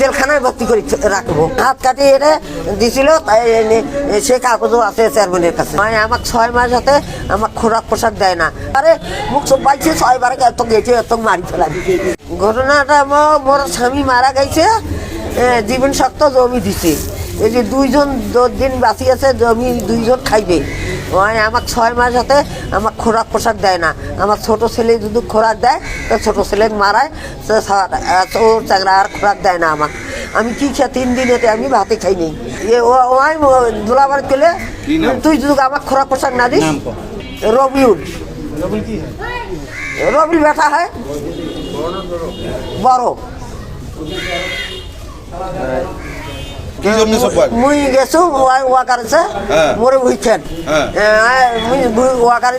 জেলখানায় ভর্তি করে রাখব। হাত কাটি এনে দিছিল, তাই সে কাগজও আছে চেয়ারম্যানের কাছে। মানে আমার ছয় মাস হাতে আমার খোরাক পোশাক দেয় না। আরে, মুখ সব পাইছে ছয়বার এত গেছে, এত মারি ফেলা ঘটনাটা আমার মোর স্বামী মারা গেছে জীবন শক্ত জমি দিছে। এই যে দুইজন দ- দিন বাঁচি আছে আমি দুইজন খাইবে। মানে আমার ছয় মাস হাতে আমার খোরাক পোশাক দেয় না। আমার ছোট ছেলে যদি খোরাক দেয় তো ছোট ছেলে মারায় এত চাকরা আর খোরাক দেয় না আমার। আমি কি খেয়ে তিন দিনেতে আমি ভাতে খাই নি। এ ও- ওই দোলাবার কেলে তুই যদি আমার খোরাক পোশাক না দিস রবিউল। রবিল বেটা হয়। বড়। কি জন্য সব মুই গেছো ওয়া- ওয়াকার আছে হ্যাঁ। মোরে ভুইছেন হ্যাঁ। মুই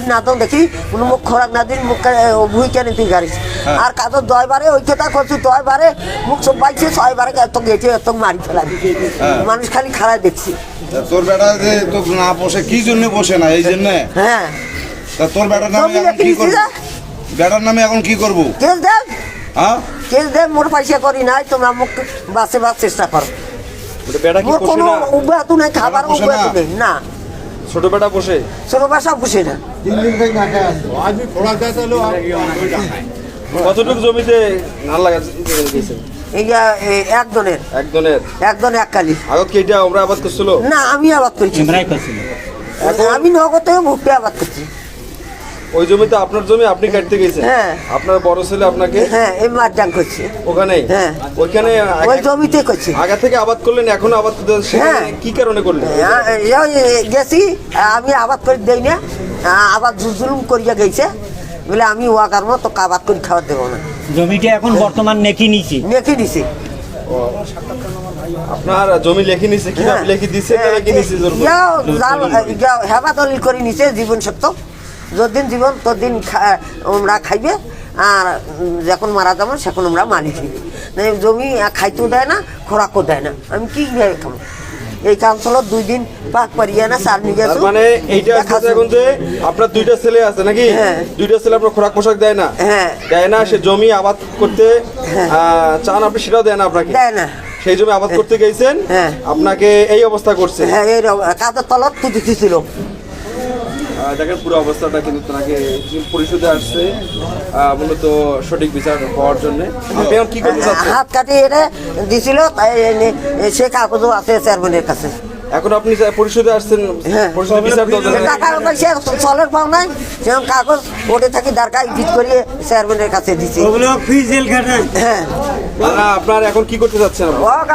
না তো দেখি কোনো মুখ খোরাক না দিন মুখ ভুই কেন তুই গাড়িস হ্যাঁ। আর কাজ দয়বারে ওই করছি দয়বারে মুখ সব পাইছে ছয়বারে এত গেছে এত মারি ফেলা। মানুষ খালি খারাপ দেখছি। তোর বেটা যে তো না বসে কি জন্য বসে না এই জন্য? হ্যাঁ। তা তোর বেটার নামে এখন কি করব? বেটার নামে এখন কি করব? কেস দেন। হ্যাঁ? কেস দেন মোর পয়সা করি নাই তোমরা মুখ বাসে বাস চেষ্টা করো। ওটা বেটা কি মোর পোষে কোনো না? নাই খাবার বসে নেই না। ছোট বেটা বসে। ছোট বাসা বসে না। কতটুকু জমিতে একজনের একজনের একজন এক কালি। আগত কি এটা আমরা আবাদ করছিল? না আমি আবাদ করছি। আমি নগদ থেকে ভুট্টে আবাদ করছি। ওই জমিতে আপনার জমি আপনি কাটতে গেছেন। হ্যাঁ। আপনার বড় ছেলে আপনাকে হ্যাঁ এই মারজান করছে। ওখানে? হ্যাঁ। ওইখানে ওই জমিতে করছি। আগে থেকে আবাদ করলেন এখন আবাদ করতে হ্যাঁ। কি কারণে করলেন? এই গেছি আমি আবাদ করে দেই না। আবাদ জুলুম করিয়া গেছে। বলে আমি ওয়াকার মতো আবাদ করে খাওয়া দেবো না। জমিটা এখন বর্তমান নেকি নিছি। মেখে দিছি। আপনার জমি লেখি নিছে কি হ্যাঁ। লেখি দিছে না লেখি নিছে? জোর করে? ইয়াও জাল- হেবা দলিল করে নিছে জীবন সত্য। যদিন জীবন ততদিন আমরা খাইবে আর যখন মারা যাব সেখন আমরা মালিক হইবে না, এই জমি খাইতেও দেয় না খোরাকও দেয় না। আমি কি ভাবে খাব? এই কাউন্সিলর দুই দিন পাক পারিয়ে না চাল নিয়ে গেছো? মানে এইটা হচ্ছে এখন যে আপনার দুইটা ছেলে আছে নাকি? হ্যাঁ। দুইটা ছেলে আপনার খোরাক পোশাক দেয় না? হ্যাঁ। দেয় না সে জমি আবাদ করতে আহ, চান আপনি সেটাও দেয় না আপনাকে? দেয় না। সেই জমি আবাদ করতে গেছেন হ্যাঁ। আপনাকে এই অবস্থা করছে। হ্যাঁ এই কাদের তলত দিতেছিল আহ, দেখেন পুরো অবস্থাটা কিন্তু তাকে পরিশোধে আসছে আহ, মূলত সঠিক বিচার হওয়ার জন্য। আপনি কি করতে হাত কাটিয়ে এনে দিছিল তাই এনে- সে কাগজও আছে চেয়ারম্যানের কাছে। এখন আপনি পরিশোধে আসছেন হ্যাঁ। পরিশোধে বিচার পয়সা পাও নাই যেমন কাগজ ওটে থাকি দরকার ইডিট করিয়ে চেয়ারম্যানের কাছে দিছি। হ্যাঁ। আপনার এখন কি করতে চাচ্ছেন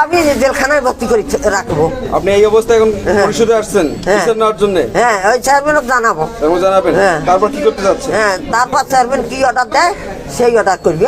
আমি জেলখানায় ভর্তি করে রাখব। আপনি এই অবস্থায় এখন হ্যাঁ। পরিশোধে আসছেন হ্যাঁ। বিচার নেওয়ার জন্য? হ্যাঁ ওই চেয়ারম্যানকে জানাব। জানাবেন? হ্যাঁ। তারপর কি করতে চাচ্ছেন? হ্যাঁ তারপর চেয়ারম্যান কি অর্ডার দেয় সেই অর্ডার করবে।